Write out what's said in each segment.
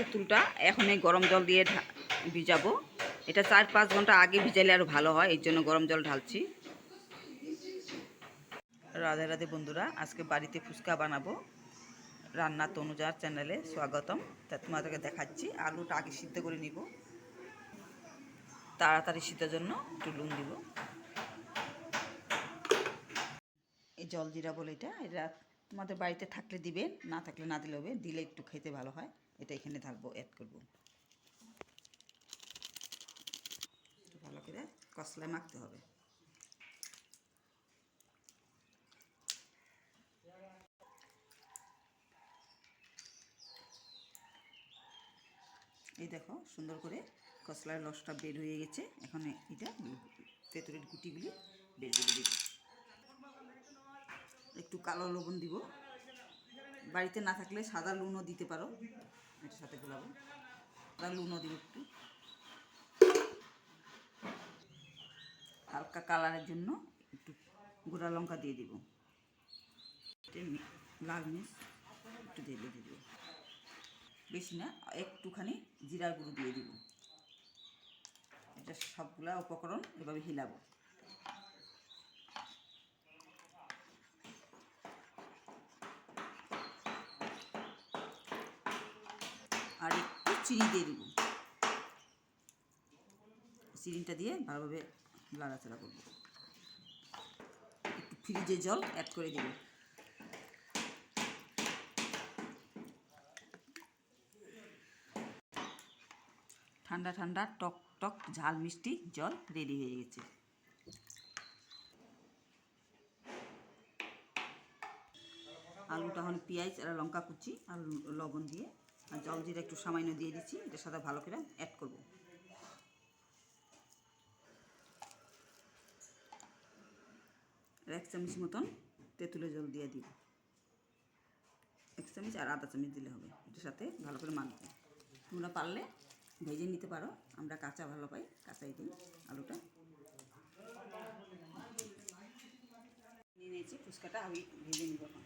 তেঁতুলটা এখন এই গরম জল দিয়ে ভিজাবো। এটা চার পাঁচ ঘণ্টা আগে ভিজালে আরও ভালো হয়, এর জন্য গরম জল ঢালছি। রাধে রাধে বন্ধুরা, আজকে বাড়িতে ফুচকা বানাবো। রান্না তনুজার চ্যানেলে স্বাগতম। তা তোমাদেরকে দেখাচ্ছি, আলুটা আগে সিদ্ধ করে নিব। তাড়াতাড়ি সিদ্ধের জন্য একটু লুন দিব। এই জল জিরা বলে এটা এটা তোমাদের বাড়িতে থাকলে দিবে না থাকলে না দিলে হবে, দিলে একটু খেতে ভালো হয়। এটা এখানে থাকব অ্যাড করব। ভালো করে কসলায় মাখতে হবে। এই দেখো, সুন্দর করে কসলার রসটা বের হয়ে গেছে। এখন এটা তেঁতুলের গুটিগুলি বের করে দিব। একটু কালো লবণ দিব। বাড়িতে না থাকলে সাদা লুনও দিতে পারো। এটার সাথে গোলাবো। সাদা লুনও দিব একটু। হালকা কালারের জন্য একটু গোড়া লঙ্কা দিয়ে দিব। লাল মির্চ একটু দিয়ে দিয়ে দিব। বেশি না, একটুখানি জিরার গুঁড়ো দিয়ে দিব। এটা সবগুলা উপকরণ এভাবে হিলাবো আর একটু চিনি দিয়ে দিব। চিনিটা দিয়ে ভালোভাবে লাড়াচাড়া করব। একটু ফ্রিজে জল অ্যাড করে দিব। ঠান্ডা ঠান্ডা, টক টক, ঝাল, মিষ্টি, জল রেডি হয়ে গেছে। আলুটা হলে পেঁয়াজ আর লঙ্কা কুচি আর লবণ দিয়ে আর জল জিরা একটু সামান্য দিয়ে দিচ্ছি এটার সাথে ভালো করে অ্যাড করব। এক চামচ মতন তেঁতুলের জল দিয়ে দিব। এক চামচ আর আধা চামচ দিলে হবে, এটার সাথে ভালো করে মাখবো। তোমরা পারলে ভেজে নিতে পারো, আমরা কাঁচা ভালো পাই কাঁচাই দিই আলুটা। নিয়ে নিয়েছি, ফুচকাটা আমি ভেজে নিব এখন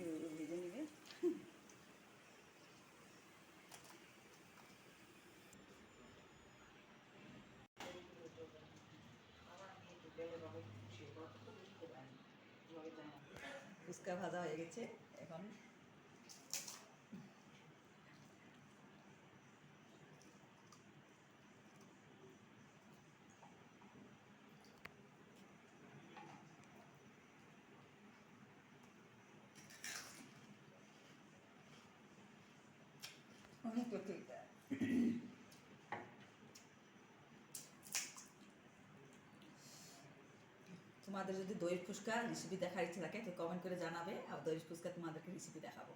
এভাবে ভেজে নিবে ফুচকা ভাজা হয়ে গেছে এখন তোমাদের যদি দইয়ের ফুচকা রেসিপি দেখার ইচ্ছে থাকে, তো কমেন্ট করে জানাবে, আর দইয়ের ফুচকা তোমাদেরকে রেসিপি দেখাবো।